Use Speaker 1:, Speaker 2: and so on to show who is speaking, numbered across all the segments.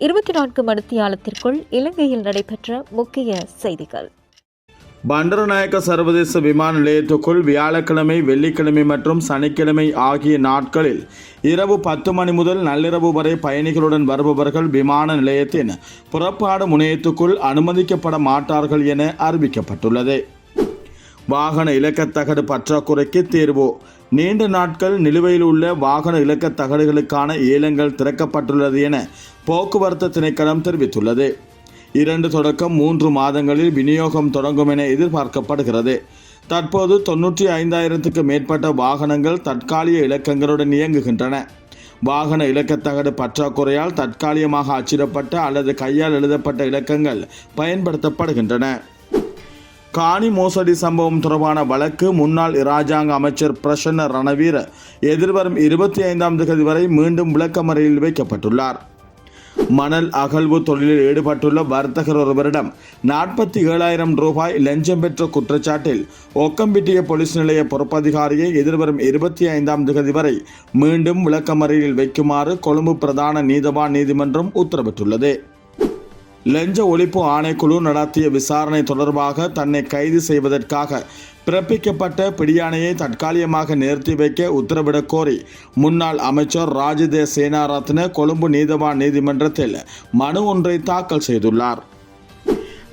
Speaker 1: இருபத்தி நான்கு மணித்தியாலத்திற்குள் இலங்கையில் நடைபெற்ற முக்கிய செய்திகள்.
Speaker 2: பண்டரநாயக்க சர்வதேச விமான நிலையத்துக்குள் வியாழக்கிழமை வெள்ளிக்கிழமை மற்றும் சனிக்கிழமை ஆகிய நாட்களில் இரவு பத்து மணி முதல் நள்ளிரவு வரை பயணிகளுடன் வருபவர்கள் விமான நிலையத்தின் புறப்பாடு முனையத்துக்குள் அனுமதிக்கப்பட மாட்டார்கள் என அறிவிக்கப்பட்டுள்ளது. வாகன இலக்கத்தகடு பற்றாக்குறைக்கு தீர்வு. நீண்ட நாட்கள் நிலுவையில் உள்ள வாகன இலக்கத்தகடுகளுக்கான ஏலங்கள் திறக்கப்பட்டுள்ளது என போக்குவரத்து திணைக்களம் தெரிவித்துள்ளது. இரண்டு தொடக்கம் மூன்று மாதங்களில் விநியோகம் தொடங்கும் என எதிர்பார்க்கப்படுகிறது. தற்போது தொன்னூற்றி ஐந்தாயிரத்துக்கு மேற்பட்ட வாகனங்கள் தற்காலிக இலக்கங்களுடன் இயங்குகின்றன. வாகன இலக்கத்தகடு பற்றாக்குறையால் தற்காலிகமாக அச்சிடப்பட்ட அல்லது கையால் எழுதப்பட்ட இலக்கங்கள் பயன்படுத்தப்படுகின்றன. காணி மோசடி சம்பவம் தொடர்பான வழக்கு முன்னாள் இராஜாங்க அமைச்சர் பிரசன்ன ரணவீர எதிர்வரும் இருபத்தி ஐந்தாம் தேதி வரை மீண்டும் விளக்கமறையில் வைக்கப்பட்டுள்ளார். மணல் அகழ்வு தொழிலில் ஈடுபட்டுள்ள வர்த்தகர் ஒருவரிடம் நாற்பத்தி ஏழாயிரம் ரூபாய் லஞ்சம் பெற்ற குற்றச்சாட்டில் ஒக்கம்பிட்டிய போலீஸ் நிலைய பொறுப்பதிகாரியை எதிர்வரும் இருபத்தி ஐந்தாம் திகதி வரை மீண்டும் விளக்கமறியலில் வைக்குமாறு கொழும்பு பிரதான நீதவான் நீதிமன்றம் உத்தரவிட்டுள்ளது. லஞ்ச ஒழிப்பு ஆணைக்குழு நடத்திய விசாரணை தொடர்பாக தன்னை கைது செய்வதற்காக பிறப்பிக்கப்பட்ட பிடியாணையை தற்காலிகமாக நிறுத்தி வைக்க உத்தரவிடக் கோரி முன்னாள் அமைச்சர் ராஜதே சேனாரத்ன கொழும்பு நீதவான் நீதிமன்றத்தில் மனு ஒன்றை தாக்கல் செய்துள்ளார்.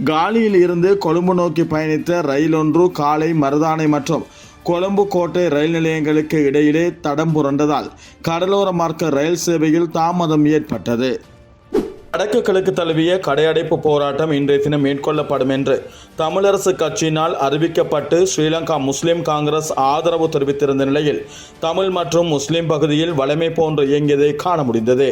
Speaker 2: காலியில் இருந்து கொழும்பு நோக்கி பயணித்த ரயில் ஒன்று காலை மருதானை மற்றும் கொழும்பு கோட்டை ரயில் நிலையங்களுக்கு இடையிலே தடம் புரண்டதால் கடலோர மார்க்க ரயில் சேவையில் தாமதம் ஏற்பட்டது. வடக்கு கிழக்கு தழுவிய கடையடைப்பு போராட்டம் இன்றைய தினம் மேற்கொள்ளப்படும் என்று தமிழரசு கட்சியினால் அறிவிக்கப்பட்டு ஸ்ரீலங்கா முஸ்லிம் காங்கிரஸ் ஆதரவு தெரிவித்திருந்த நிலையில் தமிழ் மற்றும் முஸ்லிம் பகுதியில் வளமை போன்று இயங்கியதை காண முடிந்தது.